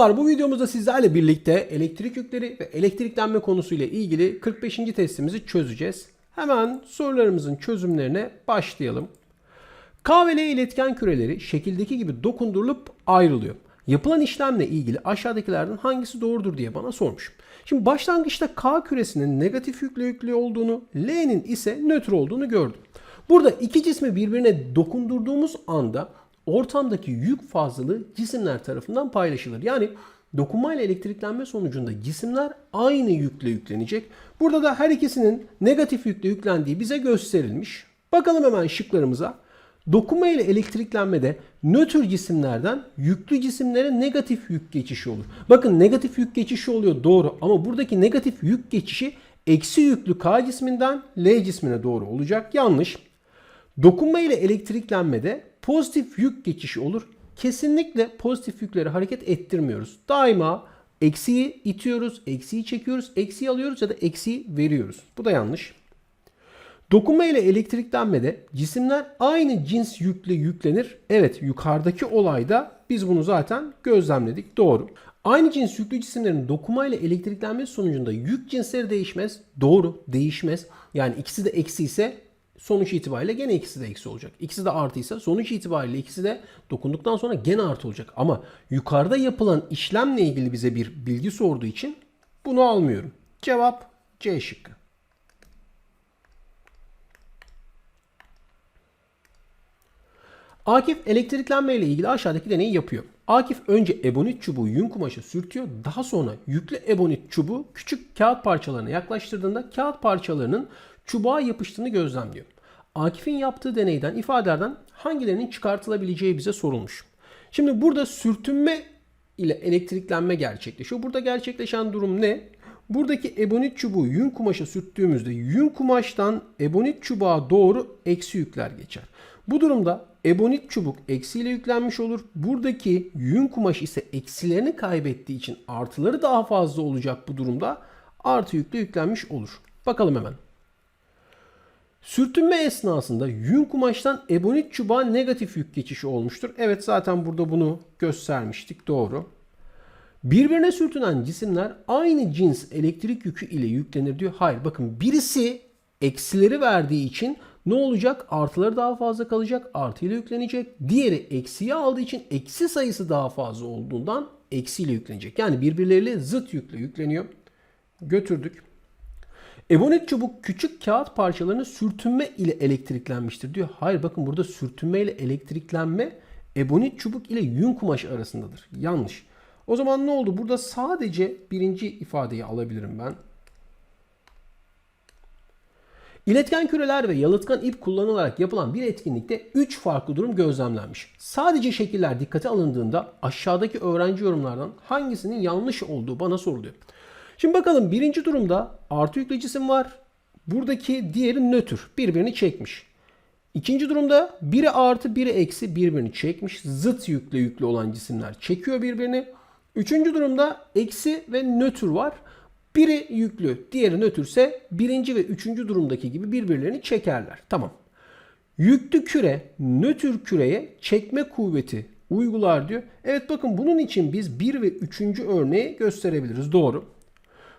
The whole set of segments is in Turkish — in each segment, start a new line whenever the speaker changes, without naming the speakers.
Bu videomuzda sizlerle birlikte elektrik yükleri ve elektriklenme konusuyla ilgili 45. testimizi çözeceğiz. Hemen sorularımızın çözümlerine başlayalım. K ve L iletken küreleri şekildeki gibi dokundurulup ayrılıyor. Yapılan işlemle ilgili aşağıdakilerden hangisi doğrudur diye bana sormuş. Şimdi başlangıçta K küresinin negatif yüklü yüklü olduğunu, L'nin ise nötr olduğunu gördüm. Burada iki cismi birbirine dokundurduğumuz anda ortamdaki yük fazlalığı cisimler tarafından paylaşılır. Yani dokunmayla elektriklenme sonucunda cisimler aynı yükle yüklenecek. Burada da her ikisinin negatif yükle yüklendiği bize gösterilmiş. Bakalım hemen şıklarımıza. Dokunma ile elektriklenmede nötr cisimlerden yüklü cisimlere negatif yük geçişi olur. Bakın negatif yük geçişi oluyor doğru ama buradaki negatif yük geçişi eksi yüklü K cisminden L cismine doğru olacak. Yanlış. Dokunma ile elektriklenmede pozitif yük geçişi olur. Kesinlikle pozitif yükleri hareket ettirmiyoruz. Daima eksiyi itiyoruz, eksiyi çekiyoruz, eksiyi alıyoruz ya da eksiyi veriyoruz. Bu da yanlış. Dokunma ile elektriklenmede cisimler aynı cins yükle yüklenir. Evet yukarıdaki olayda biz bunu zaten gözlemledik. Doğru. Aynı cins yüklü cisimlerin dokunma ile elektriklenmesi sonucunda yük cinsleri değişmez. Doğru değişmez. Yani ikisi de eksi ise sonuç itibariyle gene ikisi de eksi olacak. İkisi de artıysa sonuç itibariyle ikisi de dokunduktan sonra gene artı olacak. Ama yukarıda yapılan işlemle ilgili bize bir bilgi sorduğu için bunu almıyorum. Cevap C şıkkı. Akif elektriklenme ile ilgili aşağıdaki deneyi yapıyor. Akif önce ebonit çubuğu yün kumaşa sürtüyor. Daha sonra yüklü ebonit çubuğu küçük kağıt parçalarına yaklaştırdığında kağıt parçalarının çubuğa yapıştığını gözlemliyor. Akif'in yaptığı deneyden ifadelerden hangilerinin çıkartılabileceği bize sorulmuş. Şimdi burada sürtünme ile elektriklenme gerçekleşiyor. Burada gerçekleşen durum ne? Buradaki ebonit çubuğu yün kumaşa sürttüğümüzde yün kumaştan ebonit çubuğa doğru eksi yükler geçer. Bu durumda ebonit çubuk eksiyle yüklenmiş olur. Buradaki yün kumaş ise eksilerini kaybettiği için artıları daha fazla olacak bu durumda. Artı yükle yüklenmiş olur. Bakalım hemen. Sürtünme esnasında yün kumaştan ebonit çubuğa negatif yük geçişi olmuştur. Evet zaten burada bunu göstermiştik. Doğru. Birbirine sürtünen cisimler aynı cins elektrik yükü ile yüklenir diyor. Hayır bakın birisi eksileri verdiği için ne olacak? Artıları daha fazla kalacak. Artıyla yüklenecek. Diğeri eksiyi aldığı için eksi sayısı daha fazla olduğundan eksiyle yüklenecek. Yani birbirleriyle zıt yükle yükleniyor. Götürdük. Ebonit çubuk küçük kağıt parçalarını sürtünme ile elektriklenmiştir diyor. Hayır bakın burada sürtünme ile elektriklenme ebonit çubuk ile yün kumaş arasındadır. Yanlış. O zaman ne oldu? Burada sadece birinci ifadeyi alabilirim ben. İletken küreler ve yalıtkan ip kullanılarak yapılan bir etkinlikte 3 farklı durum gözlemlenmiş. Sadece şekiller dikkate alındığında aşağıdaki öğrenci yorumlardan hangisinin yanlış olduğu bana soruluyor. Şimdi bakalım birinci durumda artı yüklü cisim var. Buradaki diğeri nötr. Birbirini çekmiş. İkinci durumda biri artı biri eksi birbirini çekmiş. Zıt yüklü yüklü olan cisimler çekiyor birbirini. Üçüncü durumda eksi ve nötr var. Biri yüklü, diğeri nötrse birinci ve üçüncü durumdaki gibi birbirlerini çekerler. Tamam. Yüklü küre nötr küreye çekme kuvveti uygular diyor. Evet bakın bunun için biz bir ve üçüncü örneği gösterebiliriz. Doğru.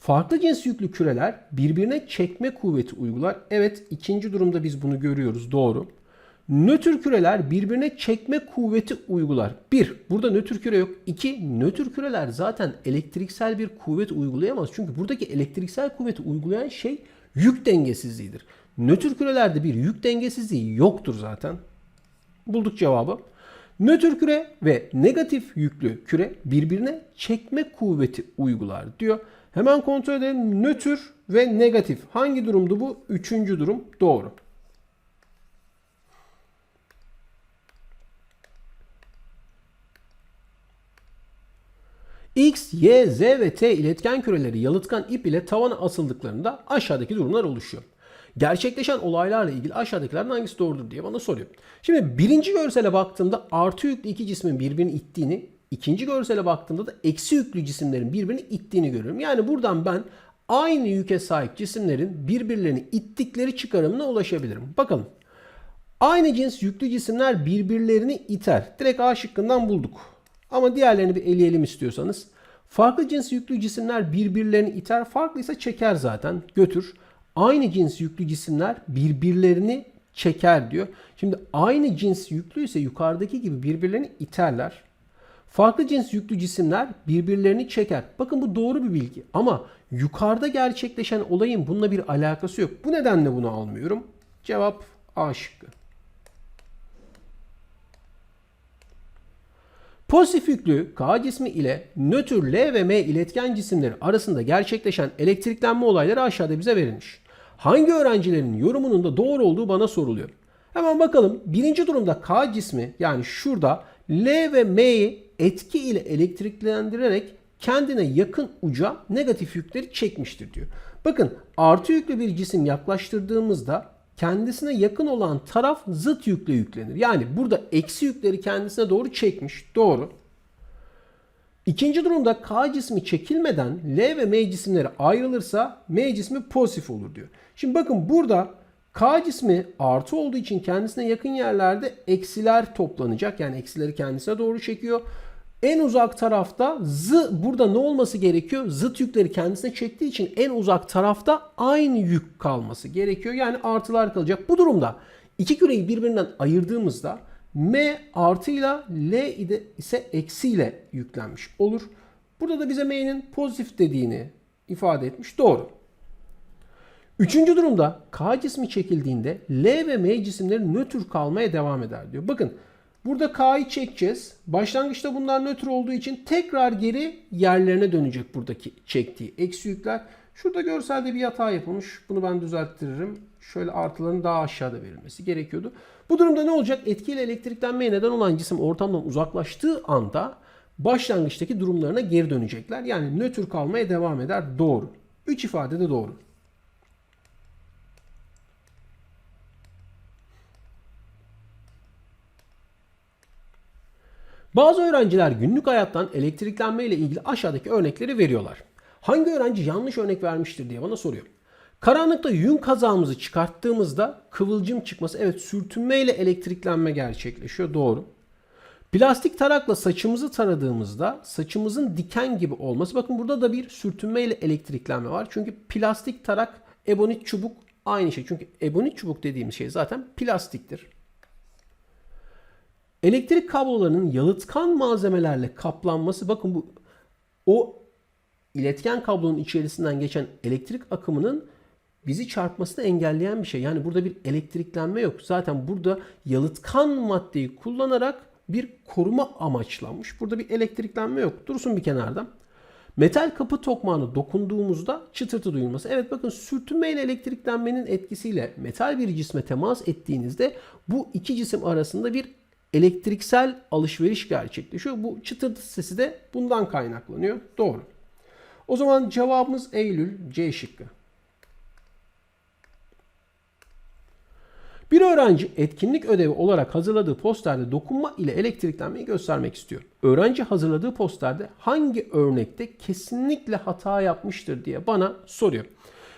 Farklı cins yüklü küreler birbirine çekme kuvveti uygular. Evet ikinci durumda biz bunu görüyoruz. Doğru. Nötr küreler birbirine çekme kuvveti uygular. Bir, burada nötr küre yok. İki, nötr küreler zaten elektriksel bir kuvvet uygulayamaz. Çünkü buradaki elektriksel kuvveti uygulayan şey yük dengesizliğidir. Nötr kürelerde bir yük dengesizliği yoktur zaten. Bulduk cevabı. Nötr küre ve negatif yüklü küre birbirine çekme kuvveti uygular diyor. Hemen kontrol edelim. Nötr ve negatif. Hangi durumdu bu? Üçüncü durum. Doğru. X, Y, Z ve T iletken küreleri yalıtkan ip ile tavana asıldıklarında aşağıdaki durumlar oluşuyor. Gerçekleşen olaylarla ilgili aşağıdakilerden hangisi doğrudur diye bana soruyor. Şimdi birinci görsele baktığımda artı yüklü iki cismin birbirini ittiğini, ikinci görsele baktığımda da eksi yüklü cisimlerin birbirini ittiğini görüyorum. Yani buradan ben aynı yüke sahip cisimlerin birbirlerini ittikleri çıkarımına ulaşabilirim. Bakalım. Aynı cins yüklü cisimler birbirlerini iter. Direkt A şıkkından bulduk. Ama diğerlerini bir eleyelim istiyorsanız. Farklı cins yüklü cisimler birbirlerini iter, farklıysa çeker zaten. Götür. Aynı cins yüklü cisimler birbirlerini çeker diyor. Şimdi aynı cins yüklüyse yukarıdaki gibi birbirlerini iterler. Farklı cins yüklü cisimler birbirlerini çeker. Bakın bu doğru bir bilgi ama yukarıda gerçekleşen olayın bununla bir alakası yok. Bu nedenle bunu almıyorum. Cevap A şıkkı. Pozitif yüklü K cismi ile nötr L ve M iletken cisimleri arasında gerçekleşen elektriklenme olayları aşağıda bize verilmiş. Hangi öğrencilerin yorumunun da doğru olduğu bana soruluyor. Hemen bakalım. Birinci durumda K cismi yani şurada L ve M'yi etki ile elektriklendirerek kendine yakın uca negatif yükleri çekmiştir diyor. Bakın artı yüklü bir cisim yaklaştırdığımızda kendisine yakın olan taraf zıt yükle yüklenir. Yani burada eksi yükleri kendisine doğru çekmiş. Doğru. İkinci durumda K cismi çekilmeden L ve M cisimleri ayrılırsa M cismi pozitif olur diyor. Şimdi bakın burada K cismi artı olduğu için kendisine yakın yerlerde eksiler toplanacak. Yani eksileri kendisine doğru çekiyor. En uzak tarafta z burada ne olması gerekiyor? Zıt yükleri kendisine çektiği için en uzak tarafta aynı yük kalması gerekiyor. Yani artılar kalacak. Bu durumda iki küreyi birbirinden ayırdığımızda M artıyla L ise eksiyle yüklenmiş olur. Burada da bize M'nin pozitif dediğini ifade etmiş. Doğru. Üçüncü durumda K cismi çekildiğinde L ve M cisimleri nötr kalmaya devam eder diyor. Bakın burada K'yı çekeceğiz. Başlangıçta bunlar nötr olduğu için tekrar geri yerlerine dönecek buradaki çektiği eksi yükler. Şurada görselde bir hata yapılmış. Bunu ben düzelttiririm. Şöyle artıların daha aşağıda verilmesi gerekiyordu. Bu durumda ne olacak? Etkiyle elektriklenmeye neden olan cisim ortamdan uzaklaştığı anda başlangıçtaki durumlarına geri dönecekler. Yani nötr kalmaya devam eder. Doğru. 3 ifade de doğru. Bazı öğrenciler günlük hayattan elektriklenme ile ilgili aşağıdaki örnekleri veriyorlar. Hangi öğrenci yanlış örnek vermiştir diye bana soruyor. Karanlıkta yün kazağımızı çıkarttığımızda kıvılcım çıkması evet sürtünme ile elektriklenme gerçekleşiyor doğru. Plastik tarakla saçımızı taradığımızda saçımızın diken gibi olması bakın burada da bir sürtünme ile elektriklenme var. Çünkü plastik tarak ebonit çubuk aynı şey. Çünkü ebonit çubuk dediğimiz şey zaten plastiktir. Elektrik kablolarının yalıtkan malzemelerle kaplanması bakın bu o iletken kablonun içerisinden geçen elektrik akımının bizi çarpmasını engelleyen bir şey. Yani burada bir elektriklenme yok. Zaten burada yalıtkan maddeyi kullanarak bir koruma amaçlanmış. Burada bir elektriklenme yok. Dursun bir kenarda. Metal kapı tokmağına dokunduğumuzda çıtırtı duyulması. Evet bakın sürtünme ile elektriklenmenin etkisiyle metal bir cisme temas ettiğinizde bu iki cisim arasında bir elektriksel alışveriş gerçekleşiyor. Bu çıtırtı sesi de bundan kaynaklanıyor. Doğru. O zaman cevabımız Eylül C şıkkı. Bir öğrenci etkinlik ödevi olarak hazırladığı posterde dokunma ile elektriklenmeyi göstermek istiyor. Öğrenci hazırladığı posterde hangi örnekte kesinlikle hata yapmıştır diye bana soruyor.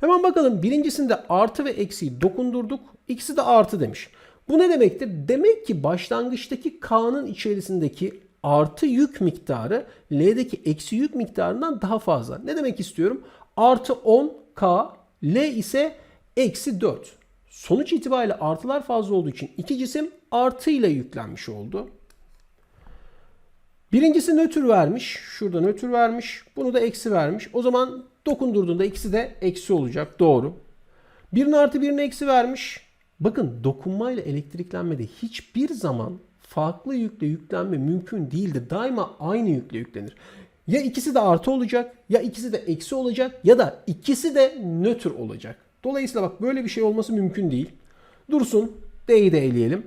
Hemen bakalım birincisinde artı ve eksiyi dokundurduk. İkisi de artı demiş. Bu ne demektir? Demek ki başlangıçtaki K'nın içerisindeki artı yük miktarı L'deki eksi yük miktarından daha fazla. Ne demek istiyorum? Artı 10K, L ise eksi 4. Sonuç itibariyle artılar fazla olduğu için iki cisim artı ile yüklenmiş oldu. Birincisi nötr vermiş. Şurada nötr vermiş. Bunu da eksi vermiş. O zaman dokundurduğunda ikisi de eksi olacak. Doğru. Birinin artı birine eksi vermiş. Bakın dokunmayla elektriklenmede hiçbir zaman farklı yükle yüklenme mümkün değildir. Daima aynı yükle yüklenir. Ya ikisi de artı olacak ya ikisi de eksi olacak ya da ikisi de nötr olacak. Dolayısıyla bak böyle bir şey olması mümkün değil. Dursun D'yi de eleyelim.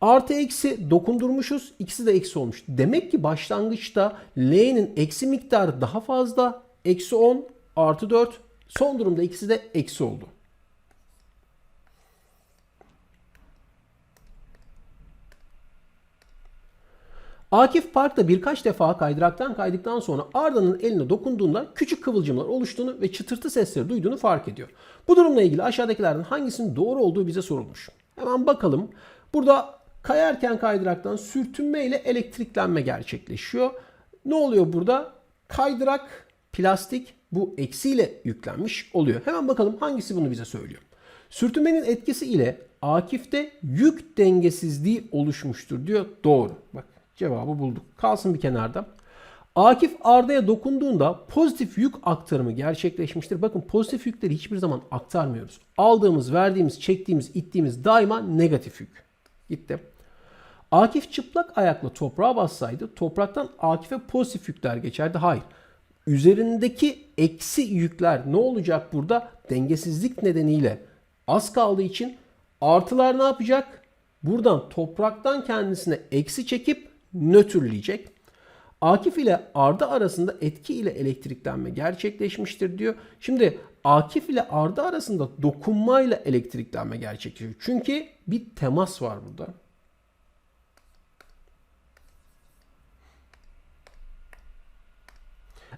Artı eksi dokundurmuşuz. ikisi de eksi olmuş. Demek ki başlangıçta L'nin eksi miktarı daha fazla. Eksi 10 artı 4. Son durumda ikisi de eksi oldu. Akif parkta birkaç defa kaydıraktan kaydıktan sonra Arda'nın eline dokunduğunda küçük kıvılcımlar oluştuğunu ve çıtırtı sesleri duyduğunu fark ediyor. Bu durumla ilgili aşağıdakilerden hangisinin doğru olduğu bize sorulmuş. Hemen bakalım. Burada Kayarken kaydıraktan sürtünme ile elektriklenme gerçekleşiyor. Ne oluyor burada? Kaydırak plastik bu eksiyle yüklenmiş oluyor. Hemen bakalım hangisi bunu bize söylüyor. Sürtünmenin etkisi ile Akif'te yük dengesizliği oluşmuştur diyor. Doğru. Bak cevabı bulduk. Kalsın bir kenarda. Akif Arda'ya dokunduğunda pozitif yük aktarımı gerçekleşmiştir. Bakın pozitif yükleri hiçbir zaman aktarmıyoruz. Aldığımız, verdiğimiz, çektiğimiz, ittiğimiz daima negatif yük. Gitti. Akif çıplak ayakla toprağa bassaydı topraktan Akif'e pozitif yükler geçerdi. Hayır. Üzerindeki eksi yükler ne olacak burada? Dengesizlik nedeniyle az kaldığı için artılar ne yapacak? Buradan topraktan kendisine eksi çekip nötrleyecek. Akif ile Arda arasında etki ile elektriklenme gerçekleşmiştir diyor. Şimdi Akif ile Arda arasında dokunmayla elektriklenme gerçekleşiyor. Çünkü bir temas var burada.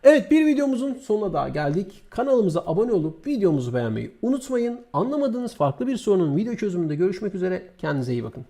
Evet bir videomuzun sonuna daha geldik. Kanalımıza abone olup videomuzu beğenmeyi unutmayın. Anlamadığınız farklı bir sorunun video çözümünde görüşmek üzere. Kendinize iyi bakın.